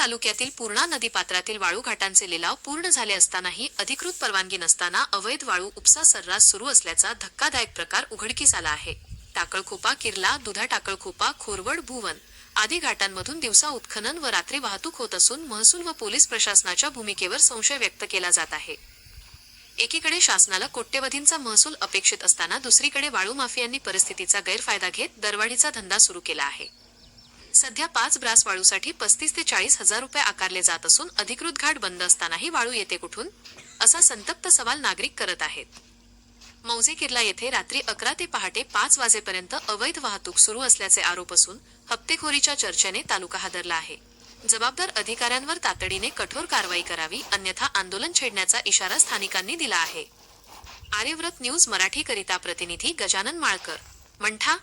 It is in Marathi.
तालुक्यातील पूर्णा नदीपात्रातील वाळू घाटांचे लिलाव पूर्ण झाले असतानाही अधिकृत परवानगी नसताना अवैध वाळू उपसा सर्रास सुरू असल्याचा धक्कादायक प्रकार उघडकीस आला आहे. टाकळखोपा किर्ला दुधा टाकळखोपा खोरवड भुवन आदी घाटांमधून दिवसा उत्खनन व रात्री वाहतूक होत असून महसूल व पोलीस प्रशासनाच्या भूमिकेवर संशय व्यक्त केला जात आहे. एकीकडे शासनाला कोट्यवधींचा महसूल अपेक्षित असताना दुसरीकडे वाळू माफियांनी परिस्थितीचा गैरफायदा घेत दरवाढीचा धंदा सुरू केला आहे. सध्या पाच ब्रास वाळूसाठी पस्तीस ते चाळीस हजार रुपये आकारले जात असून अधिकृत घाट बंद असतानाही वाळू येते कुठून असा संतप्त सवाल नागरिक करत आहेत. मौजे किर्ला येथे रात्री अकरा ते पहाटे पाच वाजेपर्यंत अवैध वाहतूक सुरू असल्याचे आरोप असून हप्तेखोरीच्या चर्चेने तालुका हादरला आहे. जबाबदार अधिकाऱ्यांवर तातडीने कठोर कारवाई करावी अन्यथा आंदोलन छेडण्याचा इशारा स्थानिकांनी दिला आहे. आर्यव्रत न्यूज मराठी करिता प्रतिनिधी गजानन माळकर मंठा